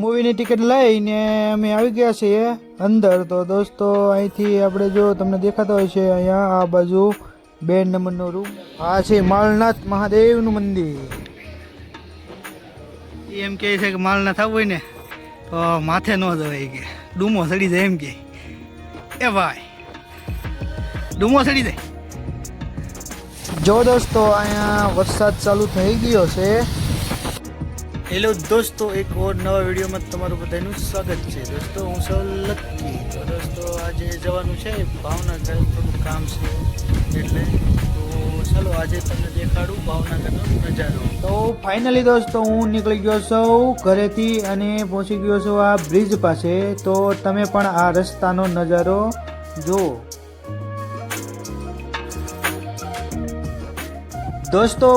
મૂવીની ticket લઈને અમે આવી ગયા છીએ અંદર. તો દોસ્તો અહીંથી આપણે જો તમને દેખાતા હોય છે અહીંયા આ બાજુ બે નંબરનો રૂમ આ છે માલનાથ મહાદેવનું મંદિર. એમ કહે છે કે માલનાથ આવું હોય ને તો માથે ન જવાય કે. ડૂમો સડી જાય એમ કે એ ભાઈ ડૂમો સડી જાય. જો દોસ્તો અહીંયા વરસાદ ચાલુ થઈ ગયો છે. હેલો દોસ્તો, એક ઓર નવા વિડીયોમાં તમારું બધાનું સ્વાગત છે. દોસ્તો, હું સૌ લક્કી તો દોસ્તો, આજે જવાનું છે, ભાવનગર. થોડું કામ છે એટલે તો ચાલો આજે તમને દેખાડું ભાવનગરનો નજારો. તો ફાઇનલી દોસ્તો, હું નીકળી ગયો છું ઘરેથી અને પહોંચી ગયો છું આ બ્રિજ પાસે. તો તમે પણ આ રસ્તાનો નજારો જુઓ. દોસ્તો,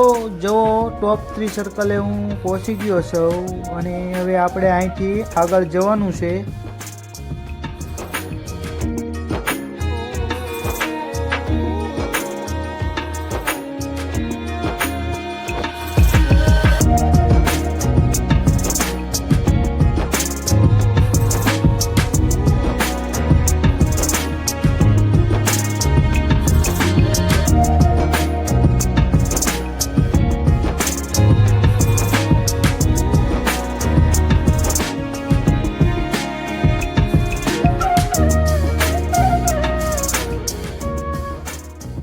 જો ટોપ થ્રી સર્કલે હું પહોંચી ગયો છું અને હવે આપણે અહીંથી આગળ જવાનું છે.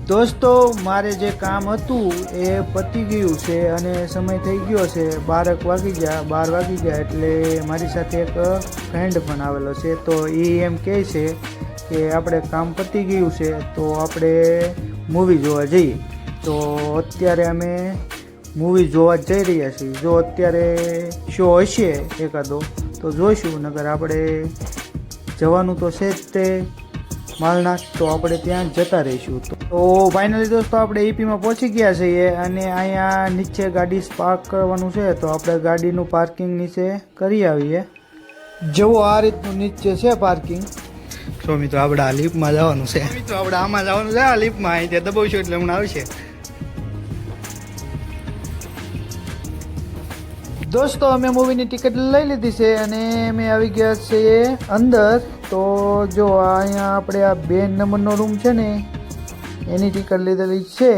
દોસ્તો, મારે જે કામ હતું એ પતી ગયું છે અને સમય થઈ ગયો છે. બારક વાગી ગયા, બાર વાગી ગયા એટલે મારી સાથે એક ફ્રેન્ડ પણ આવેલો છે. તો એ એમ કહે છે કે આપણે કામ પતી ગયું છે, તો આપણે મૂવી જોવા જઈએ. તો અત્યારે અમે મૂવી જોવા જઈ રહ્યા છીએ. જો અત્યારે શો હશે એકાદો, તો જોઈશું. નગર આપણે જવાનું તો છે જ તે. માલનાથ તો આપણે ત્યાં જતા રહીશું. તો ફાઇનલી દોસ્તો આપણે ઈપીમાં પહોંચી ગયા છીએ અને અહીંયા નીચે ગાડી પાર્ક કરવાનું છે તો આપણે ગાડીનું પાર્કિંગ નીચે કરી આવીએ. જેવું આ રીતનું નીચે છે પાર્કિંગ તો મિત્રો આપણે આ લિફ્ટમાં જવાનું છે. મિત્રો આપણે આમાં જવાનું છે આ લિફ્ટમાં અહીં ત્યાં દબાવશું એટલે હમણાં આવશે. દોસ્તો અમે મૂવીની ટિકિટ લઈ લીધી છે અને અમે આવી ગયા છીએ અંદર. તો જો આ અહીંયા આપણે આ બે નંબરનો રૂમ છે ને એની ટિકિટ લીધેલી છે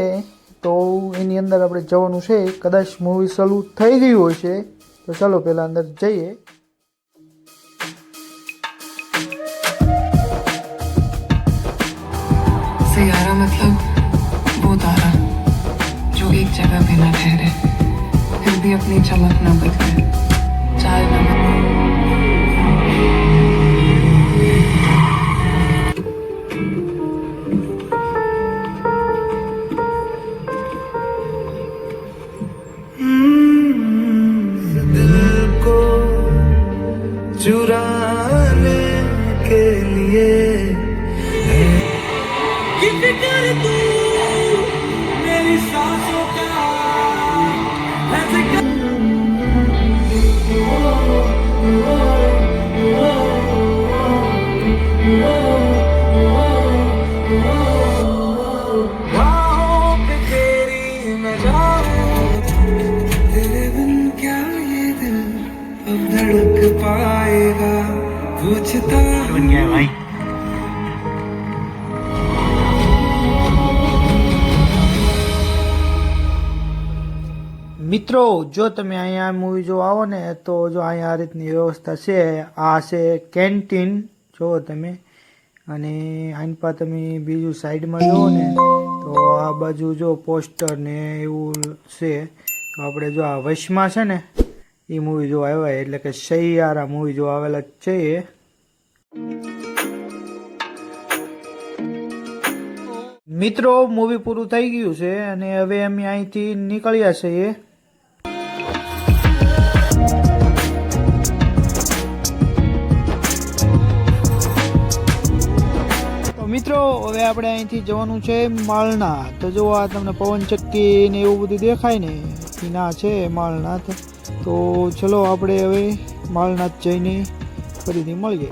તો એની અંદર આપણે જવાનું છે કદાચ મૂવી ચાલુ થઈ ગયું હોય છે તો ચાલો પહેલાં અંદર જઈએ सयारा मतलब वो तारा जो एक जगह पे न ठहरे फिर भी अपनी चमक न बदले चाल न बदले क्या ये दिल अब धड़क पाएगा पूछता हूँ મિત્રો, જો તમે અહીંયા મૂવી જો આવો ને, તો જો અહીંયા આ રીતની વ્યવસ્થા છે, આ છે કેન્ટીન જુઓ તમે. અને આની પર તમે બીજું સાઈડમાં જુઓ ને, તો આ બાજુ જો પોસ્ટર ને એવું છે, તો આપણે જો આ વશમાં છે ને, એ મૂવી જો આવ્યા એટલે કે સૈયારા મૂવી જો આવેલા છે એ. મિત્રો મૂવી પૂરું થઈ ગયું છે અને હવે અમે અહીંથી નીકળ્યા છીએ. મિત્રો, હવે આપણે અહીંથી જવાનું છે માલના. તો જો આ તમને પવનચક્કી ને એવું બધું દેખાય ને એ ના છે માલનાથ. તો ચલો આપણે હવે માલનાથ જઈને ફરીથી મળીએ.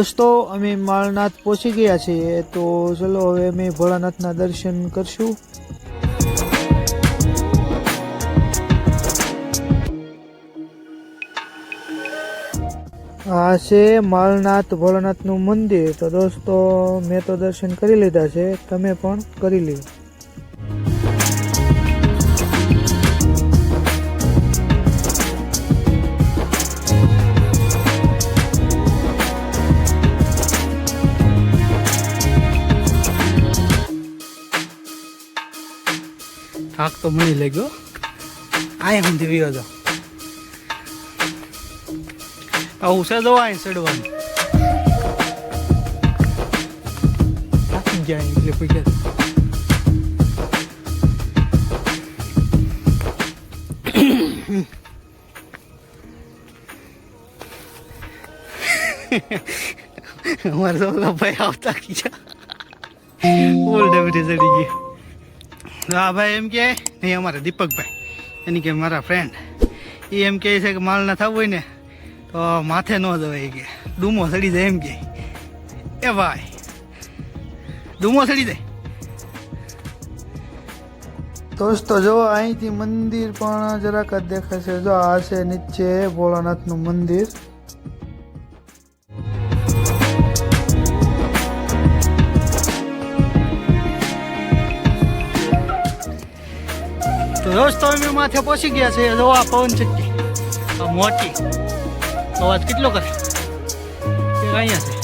દોસ્તો, અમે માળનાથ પહોંચી ગયા છીએ, તો ચલો હવે અમે ભોળાનાથના દર્શન કરશું. આ છે માળનાથ ભોળાનાથનું મંદિર, તો દોસ્તો, મેં તો દર્શન કરી લીધા છે, તમે પણ કરી લ્યો. તો મને લાગ્યો આય હું દેવી હતો આવું છે જો આય ચડવાનું. થાકી ગયા એટલે પૈસા. અમારે ભાઈ આવતા ગયા. ઓલ્ડ એવરેજ ચડી ગયા. હા, ભાઈ, એમ કે નહીં અમારા દીપકભાઈ. એની કે મારા ફ્રેન્ડ એ એમ કહે છે કે માલ ના થવું હોય ને, તો માથે ન જવાય કે. ડૂમો સડી જાય એમ કે. એ ભાઈ, ડૂમો સડી જાય. દોસ્તો, જો અહીંથી મંદિર પણ જરાક જ દેખાય જો આ છે નીચે ભોળાનાથનું મંદિર. દોસ્તો માથે પહોંચી ગયા છે, જો આ પવન ચક્કી. મોટી. અવાજ કેટલો કરે? અહીંયા છે.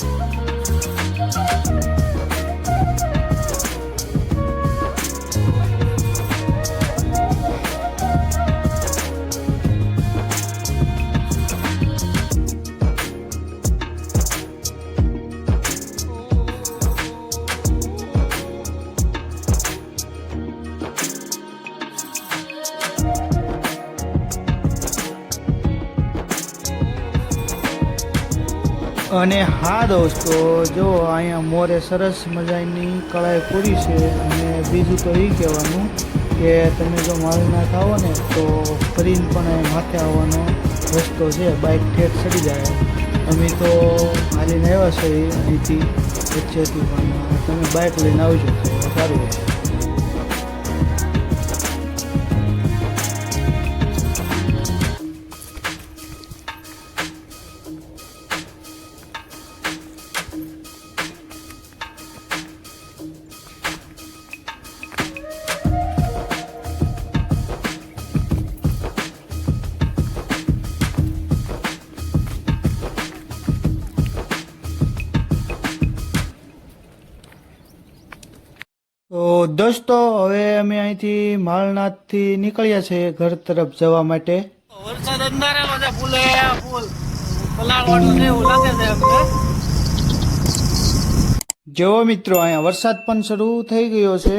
અને હા દોસ્તો, જો અહીંયા મોરે સરસ મજાની કળાઈ પૂરી છે અને બીજું તો એ કહેવાનું કે તમે જો માલનાથ આવો ને, તો ફરીને પણ માથે આવવાનો રસ્તો છે બાઇક ઠેઠ ચડી જાય. અમે તો હાલીને આવ્યા છે અહીંથી વચ્ચેથી પણ તમે બાઇક લઈને આવજો સારું દોસ્તો હવે અમે અહીંથી માળનાથથી નીકળ્યા છે ઘર તરફ જવા માટે. વરસાદ અંધારેલો છે ફૂલે ફૂલ. પલાળવાનું એવું લાગે છે અમને જો મિત્રો અહીંયા વરસાદ પણ શરૂ થઈ ગયો છે.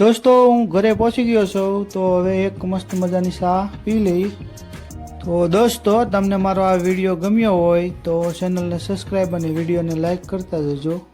દોસ્તો, હું ઘરે પહોંચી ગયો છું, તો હવે એક મસ્ત મજાની ચા પી લઈ. તો દોસ્તો, તમને મારો આ વીડિયો ગમ્યો હોય, તો ચેનલને સબસ્ક્રાઈબ અને વિડીયોને લાઈક કરતા જજો.